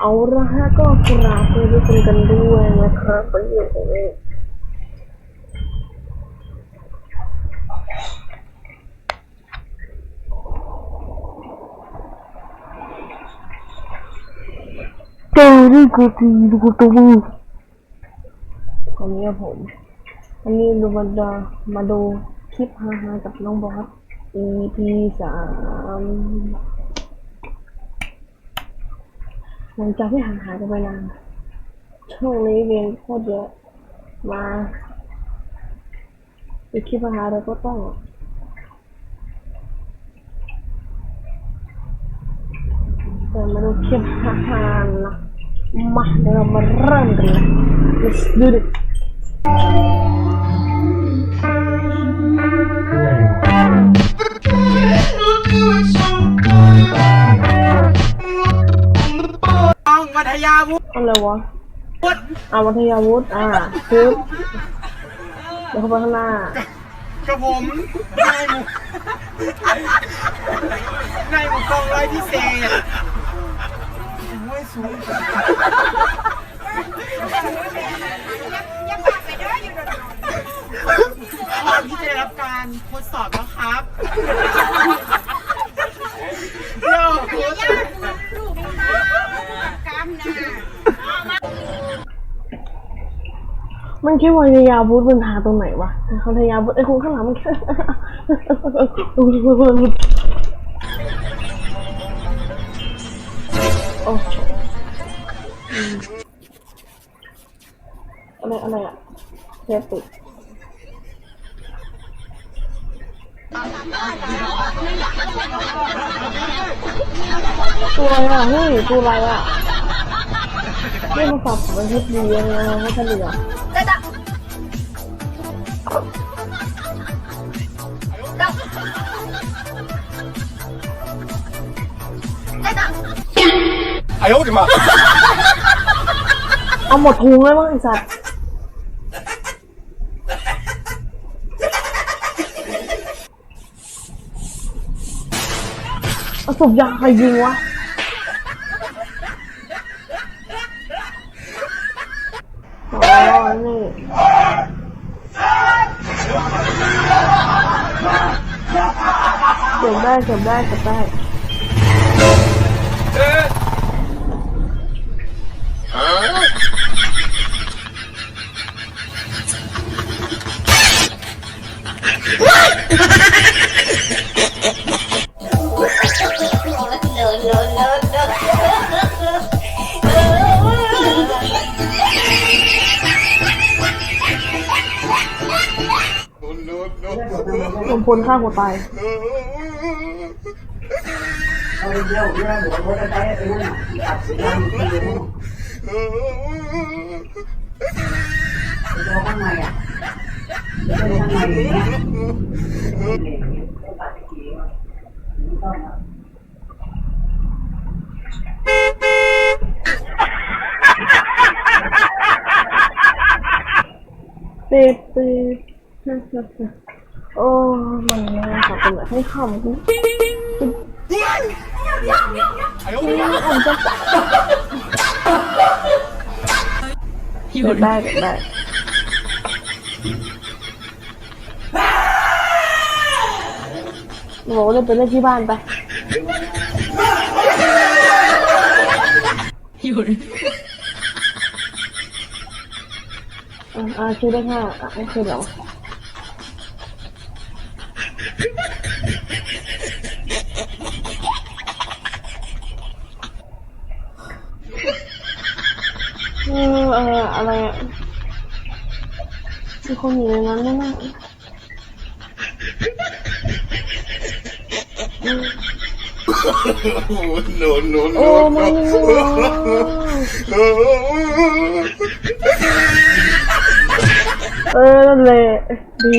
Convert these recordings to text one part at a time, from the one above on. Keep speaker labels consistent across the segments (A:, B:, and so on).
A: เอาละฮะก็กราบสวัสดีคุณกันด้วยนะครับไปอยู่ตรงนี้เจอที่กูตีกูตัวมึงตอนนี้ผมวันนี้ดูมาดูมาดูคลิปฮาๆกับน้องบอส EP สาม หลังจากที่ห่างหายกันไปนานช่วงนี้เรียนโคตรเยอะ มาอีกคลิปฮาเราก็ต้องเดี๋ยวมาดูคลิปฮาๆนะมาเดี๋ยวเรามาเริ่มกันเลย let's do it
B: ยาวุฒิ
A: อะไรวะอ่าวัทยาวุฒิอ่าคือเดี๋ยวเข้าไปข้างหน้า
B: กับผมนายหมูนายหมูกองร้อยพิเศษโอ้ยสูงพร้อมที่จะได้รับการทดสอบแล้วครับโย่
A: มันแค่วัทยาวุฒิมันหาตรงไหนวะวัทยาวุฒิไอ้คนข้างหลังมันแค่โอ้อืมอะไรอะไรอะเทปติดตัวอะไรอะเฮ้ยตัวอะไรอะเรียกมาสอบมันทิพดียังไงว่าจะเหลือ
B: ได้จ้ะไอ้โอ้ดิมา
A: เอาหมดพุงเลยมั้งไอ้สัตว์เอาสุกยาใครยิงวะ ลงพลฆ่าหัวตาย
C: เอาเดียวเดียวหัวรถจะใช้ไอ้นั่นตัดยางทีเดียวตัวข้างในอะตัวข้างในเนี่ยต้องตัดทีว่าต้อง
A: ปิดปิด โอ้ มันไขอเป็นแบบให้คำกู
B: ผมจะ
A: หยุดได้หยุดได้บอกว่าจะไปเล่นที่บ้านไปหยุดอ่าคือได้ค่ะอะคือเดี๋ยว เอออออะไรอะมีคนอยู่ในนั้นแน่
B: no no
A: ๆโอ้ไม่เออเลยดี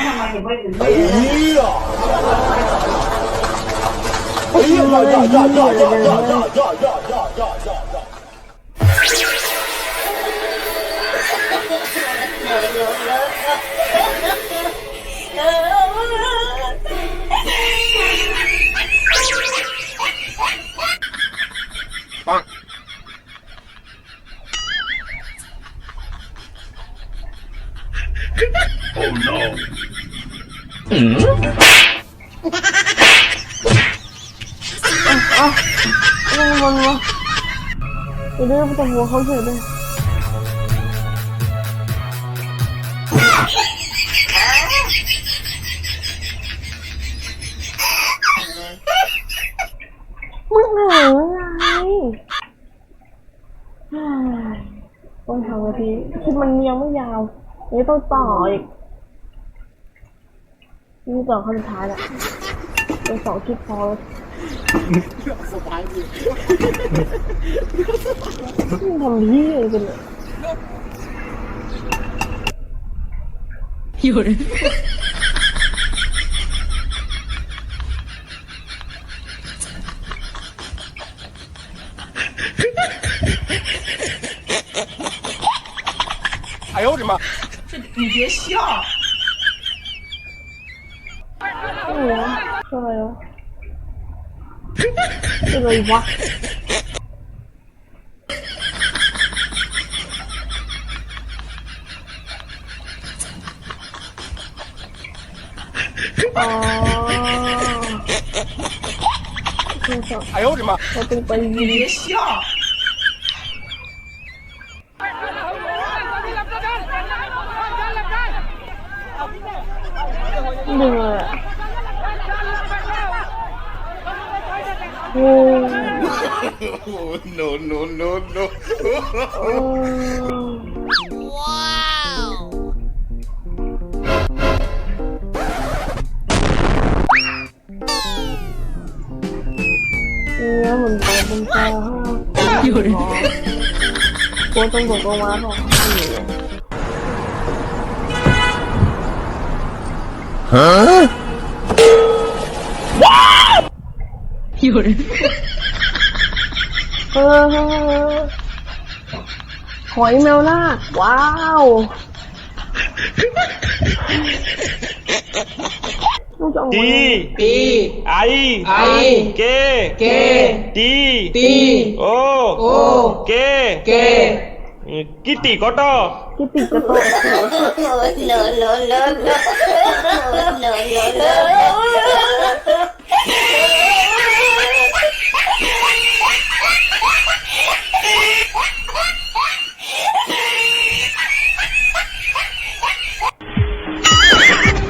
C: 哎呀！哎呀呀呀呀呀呀呀呀呀呀呀！ อากิจกรรมว่าแล้วทำไมถึงไม่ถึงไม่
B: เฮีย
A: โอ้ยเลยเลยเลยอะนี่มันวะไปเรื่องประหัวเขาเฉยเลยมึงเหนื่อยไงเฮ้ยต้องทำนาทีคลิปมันยังไม่ยาวนี่ต้องต่ออีกนี่ต่อขั้นท้ายแหละเป็นสองคลิปพอแล้ว 我理了。有人。
B: 哎呦我的妈！
A: 这你别笑。这个一摸哦。
B: 哎呦我的妈
A: 你别笑。oh,
B: no, no, no, no.
A: oh. Wow. Nghe mình còn không sao ha. Vô đi. Cô trong vườn con quá không? Hả? ฟนอยู่เลยกลัวตำรวจก็มาหรอก เออหอยแมวล่าว้าวลูกจะเอาไว้
D: T I I K K T T O O K K กิติกต
A: ที่ติดกระโต๊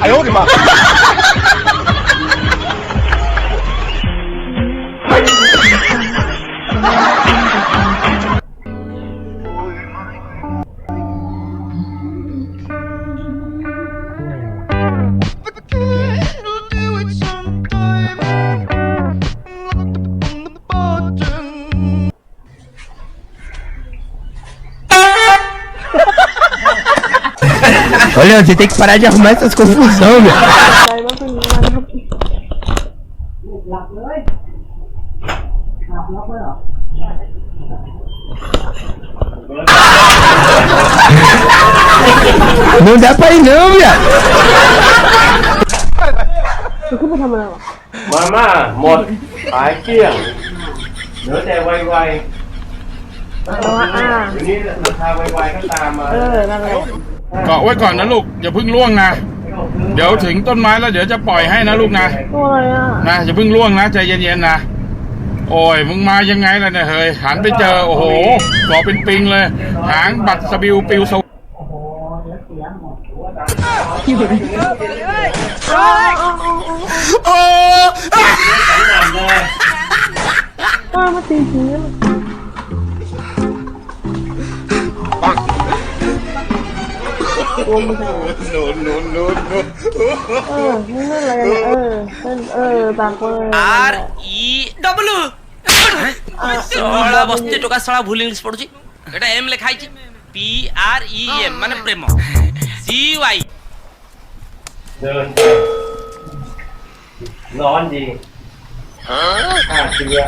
B: 哎呦我的妈！
E: Olha, você tem que parar de arrumar essas confusão, meu. Não dá pra ir não, viado.
A: Desculpa, Samuel. Mamá, một, Não kia. vai, trẻ quay quay. Đó, à.
D: Thì là làm sao quay quay các não, mà. Ừ, เกลี้ยงเหลือแต่ไว
A: เอาวะอ่า
D: ๆทีนี้ราคาไวๆก็ตามมา
A: เออนั่นแหละ
F: เกาะไว้ก่อนนะลูกอย่าเพิ่งล่วงนะ เดี๋ยวถึงต้นไม้แล้วเดี๋ยวจะปล่อยให้นะลูกนะ
A: ตัวอะไรอะ
F: นะอย่าเพิ่งล่วงนะใจเย็นๆนะ โอ้ยมึงมายังไงล่ะเนี่ยเฮ้ยหันไปเจอโอ้โหเกาะเป็นปิงเลย หางบัดสบิวปิวสว
B: 哦！
A: เออมาตีผี โอ้โห
B: โนโนโนโน
A: เออนี่เรื่องอะไรเนี่ยเออเป็นเออบางเบอร์
G: আর ই ডব্লু সলা বস্তি টোকা সলা ভুল ইংলিশ পড়ুছি এটা এম লেখা হইছি পি আর ই এম মানে প্রেম সি ওয়াই
D: เดินร้อนดีอ่าเสีย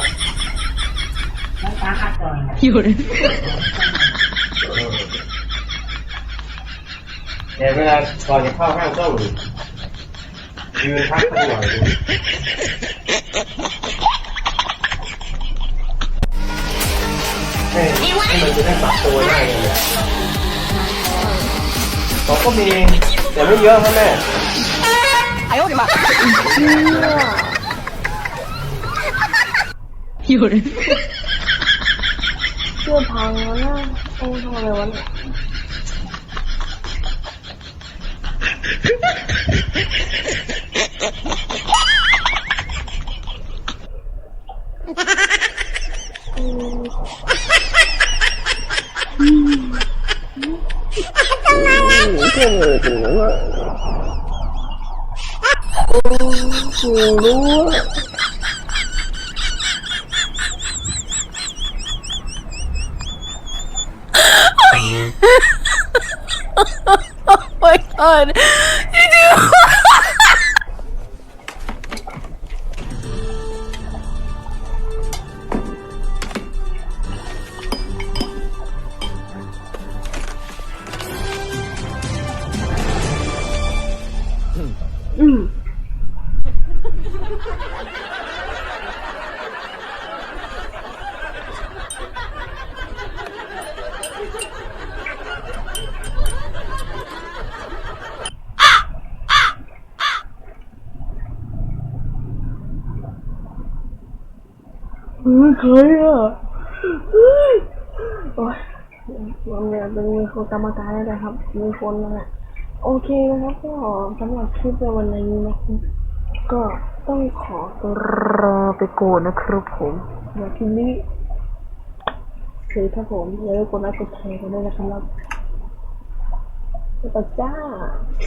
D: কি করে แต่เวลาก่อนจะเข้าห้างต้องยืนพักสักหน่อยดูให้ให้มันจะได้ปรับตัวได้เลยเนี่ยเขาก็มีแต่ไม่เยอะครับแม่
A: เชื่อพังแล้วนะโอ้ทำอะ người tình ngủ á Ôi, lúa Oh my god. อ้ไม่รู้อะไม่เคยอะโอ้ยมันเนี่ยเป็นมีคนกรรมการแล้วนะครับ มีคนนั่นแหละ โอเคนะครับก็สำหรับคลิปในวันนี้นะครับก็ต้องขอตัวลาไปก่อนนะครับผมอย่าทิ้งนี้คือถ้าผมอย่าลืมกดไลค์กดแชร์กันด้วยนะครับแล้วก็จ้า